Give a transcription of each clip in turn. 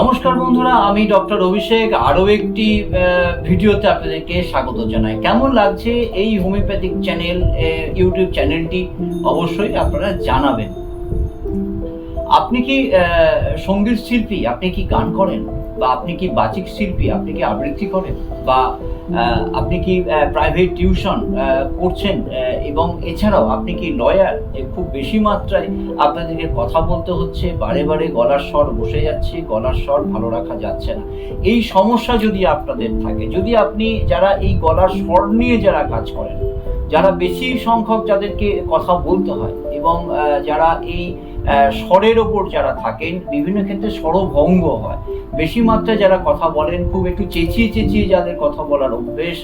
নমস্কার বন্ধুরা, আমি ডক্টর অভিষেক। আরও একটি ভিডিওতে আপনাদেরকে স্বাগত জানাই। কেমন লাগছে এই হোমিওপ্যাথিক চ্যানেল ইউটিউব চ্যানেলটি? অবশ্যই আপনারা জানাবেন। আপনি কি সংগীত শিল্পী? আপনি কি গান করেন? বা আপনি কি বাচিক শিল্পী? আপনি কি আবৃত্তি করেন? বা আপনি কি প্রাইভেট টিউশন করছেন? এবং এছাড়াও আপনি কি লয়ার যে খুব বেশি মাত্রায় আপনাদেরকে কথা বলতে হচ্ছে, বারে বারে গলার স্বর বসে যাচ্ছে, গলার স্বর ভালো রাখা যাচ্ছে না। এই সমস্যা যদি আপনাদের থাকে, যদি আপনি যারা এই গলার স্বর নিয়ে যারা কাজ করেন, যারা বেশি সংখ্যক যাদেরকে কথা বলতে হয় এবং যারা এই স্বরের ওপর যারা থাকেন, বিভিন্ন ক্ষেত্রে স্বরভঙ্গ হয়। বেশি মাত্রায় যারা কথা বলেন, খুব একটু চেঁচিয়ে চেঁচিয়ে যাদের কথা বলার অভ্যেস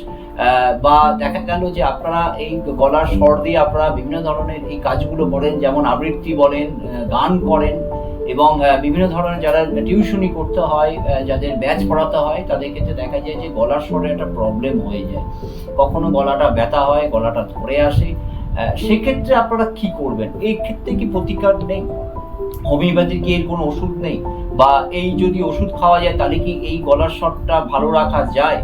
বা দেখা গেল যে আপনারা এই গলার স্বর দিয়ে আপনারা বিভিন্ন ধরনের এই কাজগুলো করেন, যেমন আবৃত্তি বলেন গান করেন এবং বিভিন্ন ধরনের যারা টিউশনি করতে হয় যাদের ব্যাচ পড়াতে হয়, তাদের ক্ষেত্রে দেখা যায় যে গলার স্বরে একটা প্রবলেম হয়ে যায়। কখনো গলাটা ব্যথা হয়, গলাটা ধরে আসে সেক্ষেত্রে আপনারা কি করবেন? এই ক্ষেত্রে কি প্রতিকার নেই? হোমিওপ্যাথির কি এর কোনো ওষুধ নেই? বা এই যদি ওষুধ খাওয়া যায়, তাহলে কি এই গলার স্বরটা ভালো রাখা যায়?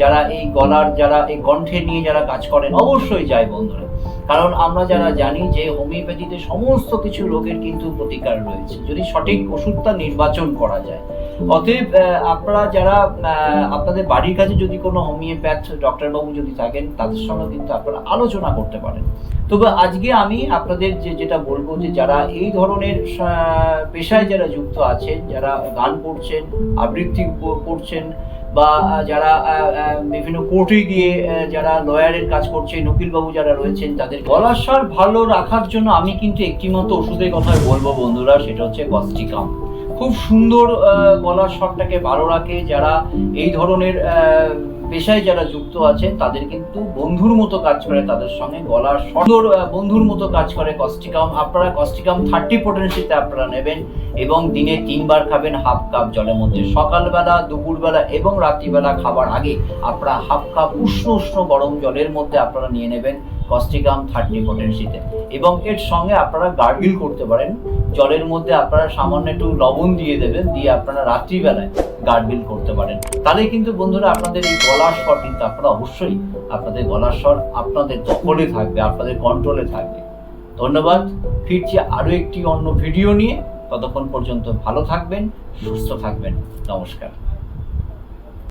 যারা এই গলার, যারা এই কণ্ঠে নিয়ে যারা কাজ করেন, অবশ্যই যায় বন্ধুরা। কারণ আমরা যারা জানি যে হোমিওপ্যাথিতে সমস্ত কিছু রোগের কিন্তু প্রতিকার রয়েছে। যদি সঠিক ওষুধটা নির্বাচন করা যায় অতএব আপনারা যারা আপনাদের বাড়ির কাছে যদি কোনো হোমিওপ্যাথ ডক্টরবাবু যদি থাকেন, তাদের সঙ্গে কিন্তু আপনারা আলোচনা করতে পারেন। তবে আজকে আমি আপনাদের যে, যেটা বলব যে, যারা এই ধরনের পেশায় যারা যুক্ত আছেন, যারা গান করছেন, আবৃত্তি করছেন, বা যারা বিভিন্ন কোর্টে গিয়ে যারা লয়ারের কাজ করছেন, উকিলবাবু যারা রয়েছেন, তাদের গলার স্বর ভালো রাখার জন্য আমি কিন্তু একটি মতো ওষুধের কথাই বলব বন্ধুরা, সেটা হচ্ছে কস্টিকাম। খুব সুন্দর গলার স্বরটাকে ভালো রাখে। যারা এই ধরনের পেশায় যারা যুক্ত আছেন তাদের কিন্তু বন্ধুর মতো কাজ করে তাদের সঙ্গে। গলার সুন্দর বন্ধুর মতো কাজ করে কস্টিকাম আপনারা কস্টিকাম থার্টি পোটেন্সিতে আপনারা নেবেন এবং দিনে তিনবার খাবেন হাফ কাপ জলের মধ্যে। সকালবেলা, দুপুরবেলা এবং রাত্রিবেলা খাবার আগে আপনারা হাফ কাপ উষ্ণ উষ্ণ গরম জলের মধ্যে আপনারা নিয়ে নেবেন। কস্টিকাম থার্টি পোটেন্সিতে এবং এর সঙ্গে আপনারা গার্গিল করতে পারেন। জলের মধ্যে আপনারা সামান্য একটু লবণ দিয়ে দেবেন, দিয়ে আপনারা রাত্রিবেলায় গার্গিল করতে পারেন। তাহলে কিন্তু বন্ধুরা আপনাদের এই গলার স্বর কিন্তু আপনারা অবশ্যই আপনাদের গলার স্বর আপনাদের দখলে থাকবে, আপনাদের কন্ট্রোলে থাকবে। ধন্যবাদ। ফিরছি আরও একটি অন্য ভিডিও নিয়ে। ততক্ষণ পর্যন্ত ভালো থাকবেন, সুস্থ থাকবেন। নমস্কার।